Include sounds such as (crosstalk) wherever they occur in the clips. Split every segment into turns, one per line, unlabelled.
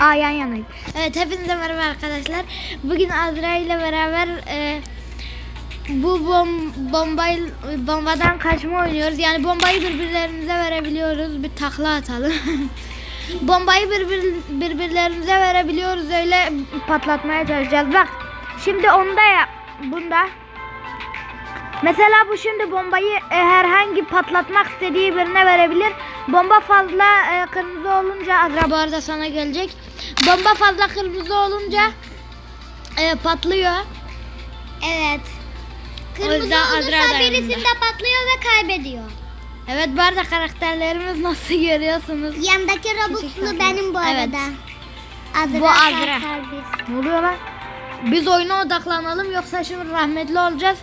Aa yan yanayız. Evet hepinize merhaba arkadaşlar. Bugün Azra ile beraber e, bu bom, bombayı, bombadan kaçma oynuyoruz. Yani bombayı birbirlerimize verebiliyoruz. Bir takla atalım. (laughs) bombayı birbir, birbirlerimize verebiliyoruz. Öyle patlatmaya çalışacağız. Bak şimdi onda ya bunda. Mesela bu şimdi bombayı e, herhangi patlatmak istediği birine verebilir. Bomba fazla e, kırmızı olunca Azra bu arada sana gelecek. Bomba fazla kırmızı olunca e, patlıyor.
Evet. Kırmızı
yüzden Azra
olursa
da
birisinde
yanında.
patlıyor ve kaybediyor.
Evet bu arada karakterlerimiz nasıl görüyorsunuz?
Yandaki Robux'lu benim bu
Evet.
arada. Azra
Bu Azra. Ne oluyor lan? Biz oyuna odaklanalım yoksa şimdi rahmetli olacağız.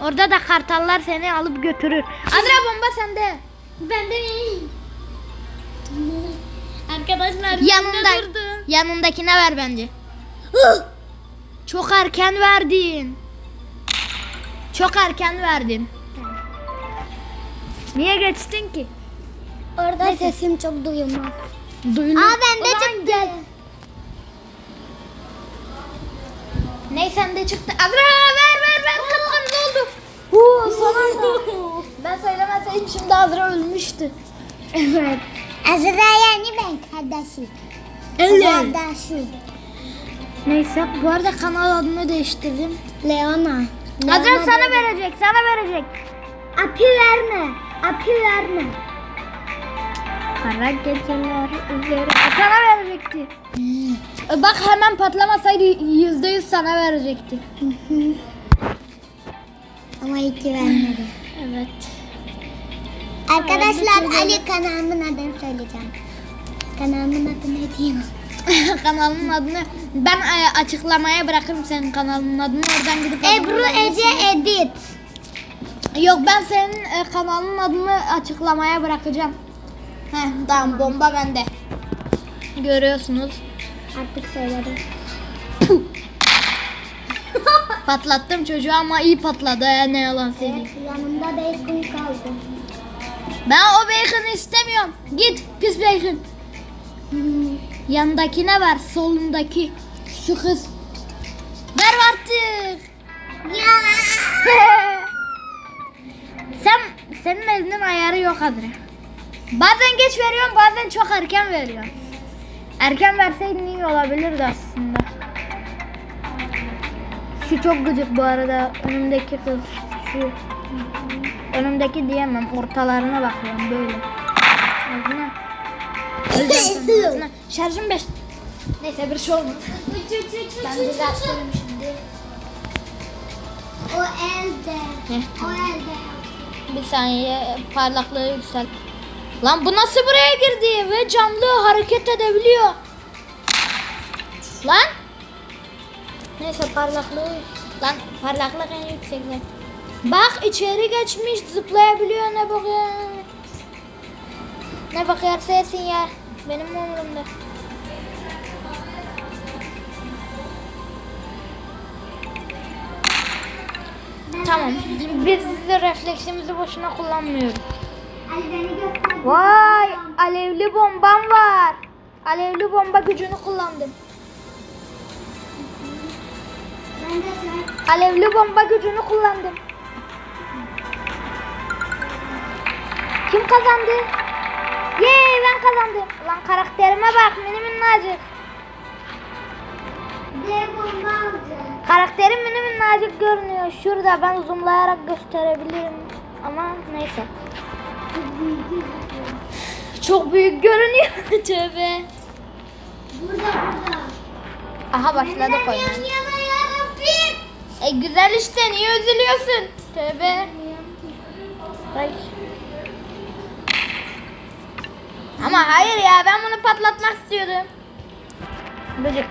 Orada da kartallar seni alıp götürür. Azra bomba sende.
Ben de Arkadaşlar
Yanında, yanındakine ver bence. Çok erken verdin. Çok erken verdin. Niye geçtin ki?
Orada sesim çok duyulmaz.
Duyulur.
Aa bende çıktı.
gel. Ney sende çıktı? Azra ver ver ver. Huu, son anda. ben söylemeseydim şimdi Azra ölmüştü. evet.
Azra yani ben kardeşim. Kardeşim.
Neyse bu arada kanal adını değiştirdim.
Leona.
Azra sana verecek sana verecek.
Api verme. Api verme.
Kara geceler üzeri. Sana verecekti. E, Bak hemen patlamasaydı yüzde yüz sana verecekti.
Ama iki vermedi. (sighs)
Evet.
Arkadaşlar Ali kanalımın adını söyleyeceğim. Kanalımın adı ne diyeyim? (laughs)
kanalın adını ben e, açıklamaya bırakırım senin kanalının adını oradan gidip
Ebru. Ece Edit.
Yok ben senin e, kanalının adını açıklamaya bırakacağım. Heh, tamam bomba bende. Görüyorsunuz.
Artık söyledim.
Patlattım çocuğu ama iyi patladı ya ne yalan söyleyeyim.
Evet, yanımda bacon kaldı.
Ben o bacon'ı istemiyorum. Git pis bacon. Yanındakine ver solundaki. Şu kız. Ver artık.
Ya. (laughs)
Sen senin elinin ayarı yok Adre. Bazen geç veriyorum, bazen çok erken veriyorum. Erken verseydin iyi olabilirdi aslında. Şu çok gıcık bu arada. Önümdeki kız. Şu. Önümdeki diyemem. Ortalarına bakıyorum böyle. Ağzına. (laughs) Şarjım 5. Neyse bir şey olmadı. Ben düzeltirim şimdi.
O elde. O elde.
Bir saniye parlaklığı yüksel. Lan bu nasıl buraya girdi ve camlı hareket edebiliyor. Lan. Neyse parlaklığı. Lan parlaklık en yüksekte. Bak içeri geçmiş zıplayabiliyor ne bakıyor. Ne bakıyorsa yesin ya. Benim umurumda. Tamam. Biz refleksimizi boşuna kullanmıyoruz. Vay alevli bombam var. Alevli bomba gücünü kullandım. Alevli bomba gücünü kullandım. Kim kazandı? Yey ben kazandım. Lan karakterime bak mini minnacık. Karakterim mini minnacık görünüyor. Şurada ben zoomlayarak gösterebilirim. Ama neyse. Çok büyük görünüyor. (laughs) Tövbe.
Burada burada.
Aha
yana yarabbim.
E güzel işte niye üzülüyorsun? Tövbe. Ay. Ama hayır ya ben bunu patlatmak istiyordum. Böcek.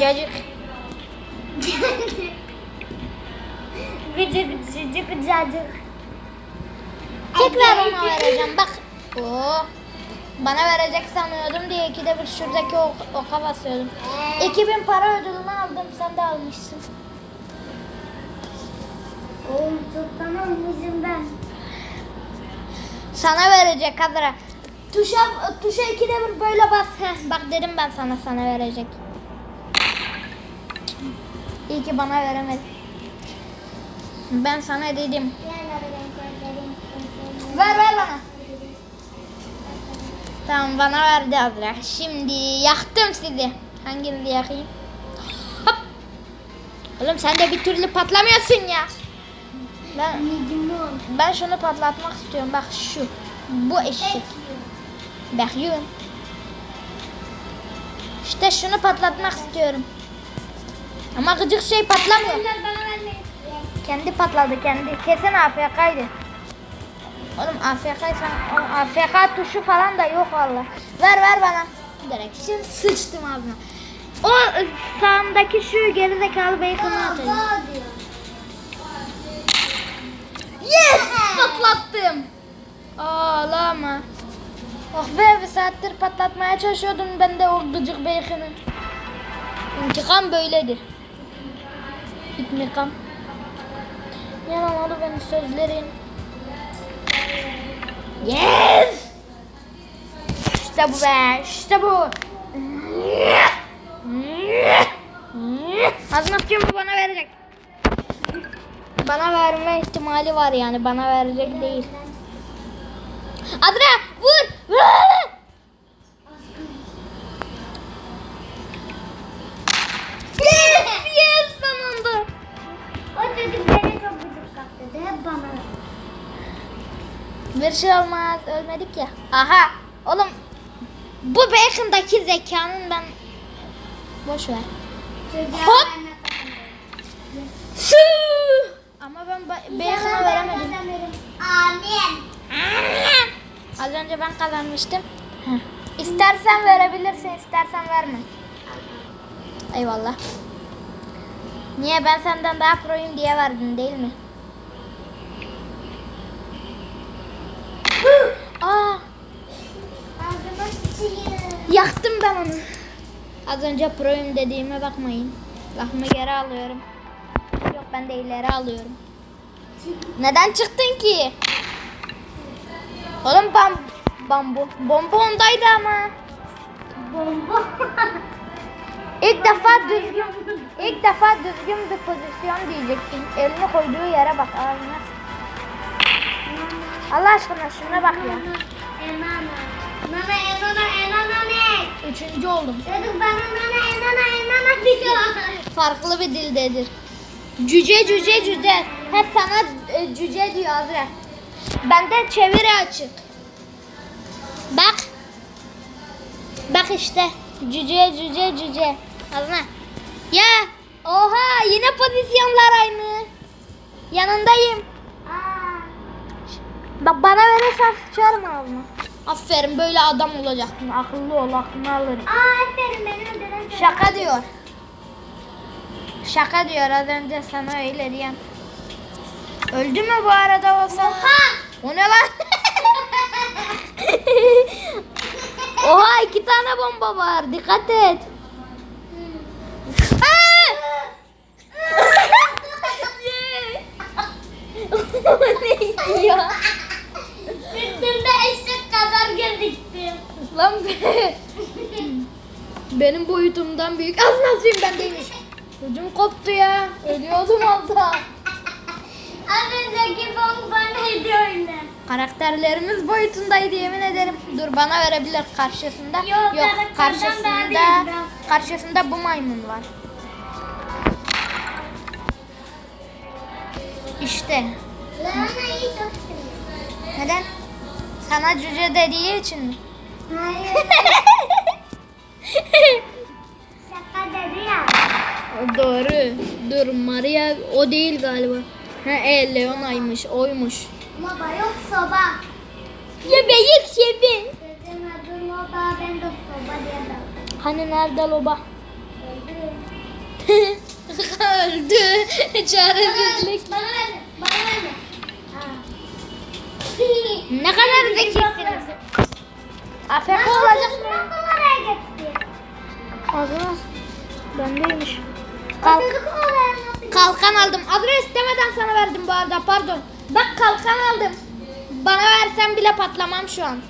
Cacık.
Gıcık gıcık cacık.
Tekrar ona vereceğim bak. Oo. Bana verecek sanıyordum diye ikide bir şuradaki ok, oka basıyordum. 2000 para ödülünü aldım sen de almışsın.
Oğlum çoktan almışım ben.
Sana verecek Kadra. Tuşa tuşa ikide bir böyle bas. Heh, bak dedim ben sana sana verecek. İyi ki bana veremedi. Ben sana dedim. Ver ver bana. Tamam bana verdi Azra. Şimdi yaktım sizi. Hangini yakayım? Hop. Oğlum sen de bir türlü patlamıyorsun ya. Ben, ben şunu patlatmak istiyorum. Bak şu. Bu eşek. Bakıyorum. İşte şunu patlatmak istiyorum. Ama gıcık şey patlamıyor. Kendi patladı kendi. Kesin AFK'ydı. Oğlum AFK'ysan AFK tuşu falan da yok valla. Ver ver bana. Direkt şimdi sıçtım ağzına. O sağımdaki şu gerizekalı bacon'ı atayım. Yes! Patlattım. Ağlama. Oh be bir saattir patlatmaya çalışıyordum ben de o gıcık bacon'ı. İntikam böyledir. İntikam. Yanamadı beni sözlerin. Yes! İşte bu be, işte bu. Azmatçığım bu bana verecek. Bana verme ihtimali var yani, bana verecek değil. Adra Bir şey olmaz. Ölmedik ya. Aha. Oğlum bu Bacon'daki zekanın ben boş ver. Hop. Su. Ama ben ba- Bacon'a veremedim.
Amin.
Az önce ben kazanmıştım. Heh. İstersen verebilirsin, istersen verme. Eyvallah. Niye ben senden daha proyum diye verdin değil mi? Aa,
Ağzıma sıçayım.
yaktım ben onu. Az önce proyum dediğime bakmayın. Lafımı geri alıyorum. Yok ben de ileri alıyorum. Neden çıktın ki? Oğlum bam bambu. Bomba ondaydı ama.
Bomba.
İlk defa düzgün, ilk defa düzgün bir pozisyon diyecektim. Elini koyduğu yere bak ağzına. Allah aşkına şuna bak ya.
Enana. Nana enana enana ne?
Üçüncü oldum.
Çocuk bana nana enana enana diyor.
Farklı bir dildedir. Cüce cüce cüce. Hep sana e, cüce diyor Azra. Bende çeviri açık. Bak. Bak işte. Cüce cüce cüce. Azra. Ya. Oha yine pozisyonlar aynı. Yanındayım.
Aa.
Bak bana verirsen sıçarım ağzına. Aferin böyle adam olacaksın. Akıllı ol aklını alırım.
Aa aferin beni öldüren.
Şaka diyor. Şaka diyor az önce sana öyle diyen. Öldü mü bu arada olsa?
Oha.
O ne lan? (laughs) Oha iki tane bomba var. Dikkat et. (laughs) Aa! (laughs) ne ya?
Üstünde eşek kadar
be. Benim boyutumdan büyük. Az nasıyım ben değilmiş. Ödüm koptu ya. Ölüyordum altta.
Az önceki bomba neydi öyle?
Karakterlerimiz boyutundaydı yemin ederim. Dur bana verebilir karşısında.
Yok, karakterden daha
karşısında
ben-
karşısında bu maymun var. İşte.
Lahanayı çok seviyorum.
Neden? Sana cüce dediği için mi?
Hayır. Şaka dedi ya.
Doğru. Dur Maria o değil galiba. Ha e Leona'ymış oymuş.
Baba yok soba.
Beyik şebi.
Dedim adı loba ben de soba diye.
Hani nerede loba?
Öldü. (laughs)
Çaresizlik.
Bana verme. Bana verme.
Ne kadar zekisiniz. Afiyet olacak? Ağzına. Bendeymiş. Kalk. Kalkan aldım. Adres istemeden sana verdim bu arada pardon. Bak kalkan aldım. Bana versen bile patlamam şu an.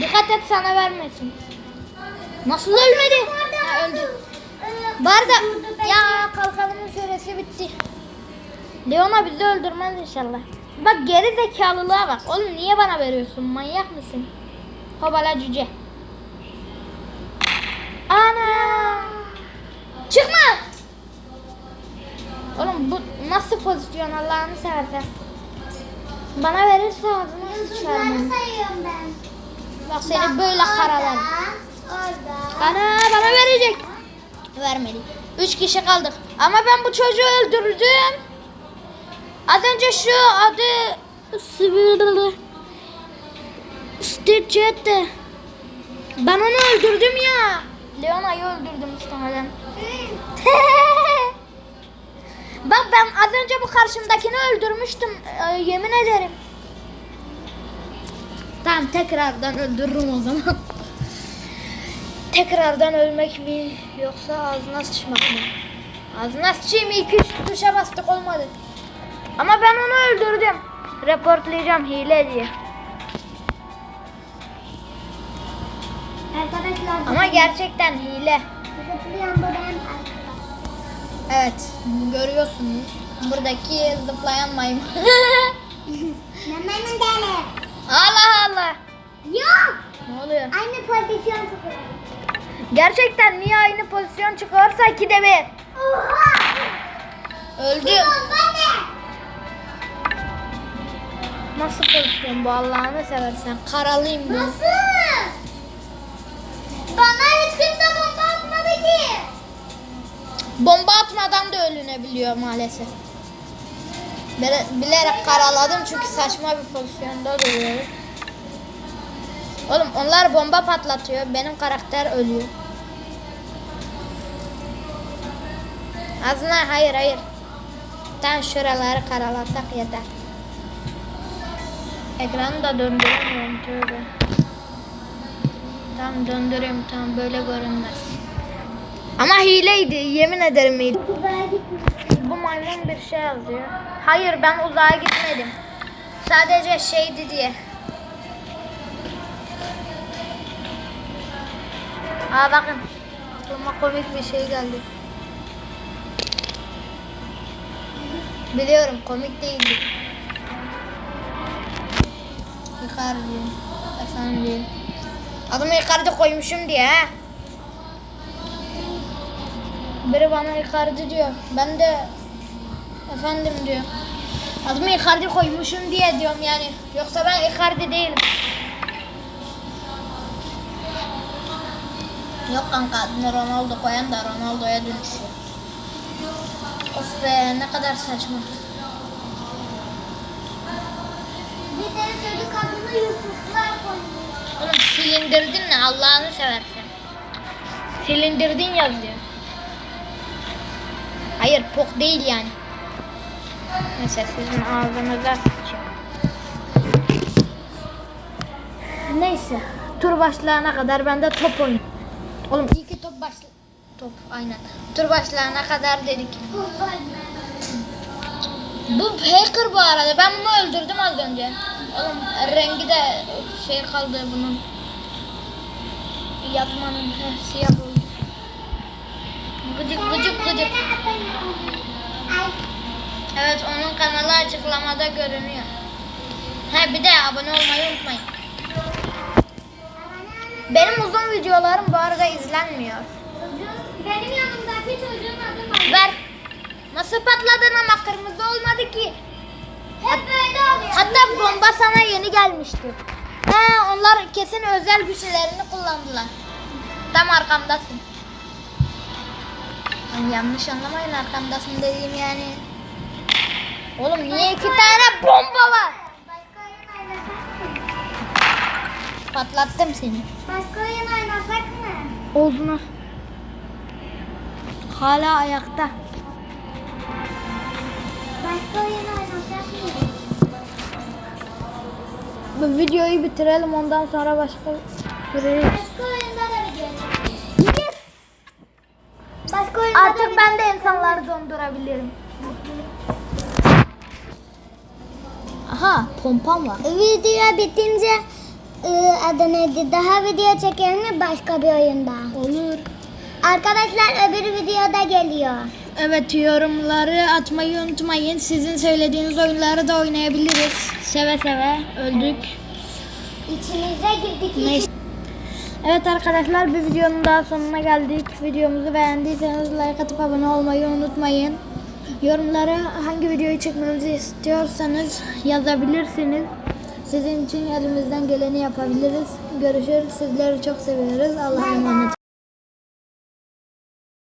Dikkat et sana vermesin. Nasıl ölmedi? Ha, öldü. Bu arada ya kalkanımın süresi bitti. Leona bizi öldürmez inşallah. Bak geri zekalılığa bak. Oğlum niye bana veriyorsun? Manyak mısın? Hobala cüce. Ana! Çıkma! Oğlum bu nasıl pozisyon Allah'ını seversen. Bana verirse ağzına sıçarım.
sayıyorum ben.
Bak seni böyle karalar.
Orada.
Ana bana verecek. Vermedi. Üç kişi kaldık. Ama ben bu çocuğu öldürdüm. Az önce şu adı Sivil Stitch'ti. Ben onu öldürdüm ya. Leona'yı öldürdüm muhtemelen. (laughs) Bak ben az önce bu karşımdakini öldürmüştüm. Ee, yemin ederim. Tamam tekrardan öldürürüm o zaman. (laughs) Tekrardan ölmek mi yoksa ağzına sıçmak mı? Ağzına sıçayım iki üç tuşa bastık olmadı. Ama ben onu öldürdüm. Reportlayacağım hile diye.
Arkadaşlar
Ama gerçekten hile.
zıplayan bu benim arkadaşım.
Evet görüyorsunuz. Buradaki zıplayan maymun. (laughs) (laughs)
Memenin deli.
Allah Allah.
Yok.
Ne oluyor?
Aynı pozisyon tutuyor.
Gerçekten niye aynı pozisyon çıkarsa iki de bir.
Oha.
Öldü.
Ne?
Nasıl pozisyon bu Allah'ını seversen. Karalıyım ben.
Nasıl? Bana hiç kimse bomba atmadı ki.
Bomba atmadan da ölünebiliyor maalesef. Bile- Bilerek karaladım çünkü saçma bir pozisyonda duruyorum. Oğlum onlar bomba patlatıyor. Benim karakter ölüyor. Azına hayır hayır. Tam şuraları karalasak yeter. Ekranı da döndüremiyorum tövbe. Tam döndüreyim tam böyle görünmez. Ama hileydi yemin ederim hile. Bu maymun bir şey yazıyor. Hayır ben uzağa gitmedim. Sadece şeydi diye. Aa bakın. Aklıma komik bir şey geldi. Biliyorum komik değildi. Icardi. Efendim. Adımı Icardi koymuşum diye. Biri bana Icardi diyor. Ben de efendim diyor. Adımı Icardi koymuşum diye diyorum yani. Yoksa ben Icardi değilim. Yok kanka adını Ronaldo koyan da Ronaldo'ya dönüşüyor. Of be ne kadar saçma.
Bir de çocuk adını Yusuflar.
Oğlum silindirdin ne Allah'ını seversen. Silindirdin yazıyor. Hayır pok değil yani. Neyse sizin ağzınıza. Neyse. Tur başlayana kadar ben de top oyun. Oğlum iyi ki top başla... Top aynen. Tur başlayana kadar dedik. Bu hacker bu arada. Ben bunu öldürdüm az önce. Oğlum rengi de şey kaldı bunun. Yazmanın siyah oldu. Gıcık gıcık gıcık. Evet onun kanalı açıklamada görünüyor. He bir de abone olmayı unutmayın. Benim uzun videolarım bu arada izlenmiyor.
Benim yanımdaki çocuğun adı.
Ver. Nasıl patladın ama kırmızı olmadı ki.
Hep böyle oluyor.
Hatta bomba sana yeni gelmişti. He onlar kesin özel güçlerini kullandılar. Tam arkamdasın. Ay, yanlış anlamayın arkamdasın dediğim yani. Oğlum niye iki tane bomba var? Patlattım seni.
Başka oyun oynasak mı?
Oğluna. Hala ayakta.
Başka oyun oynasak
Bu videoyu bitirelim ondan sonra başka bir
Başka oyunda da video Başka
Artık ben de insanları dondurabilirim. Aha pompam var.
Video bitince Ee, adı neydi? Daha video çekelim mi başka bir oyunda?
Olur.
Arkadaşlar öbür videoda geliyor.
Evet yorumları atmayı unutmayın. Sizin söylediğiniz oyunları da oynayabiliriz. Seve seve öldük.
İçinize girdik.
Neyse. Evet arkadaşlar bir videonun daha sonuna geldik. Videomuzu beğendiyseniz like atıp abone olmayı unutmayın. Yorumlara hangi videoyu çekmemizi istiyorsanız yazabilirsiniz. Sizin için elimizden geleni yapabiliriz. Görüşürüz. Sizleri çok seviyoruz. Allah'a emanet.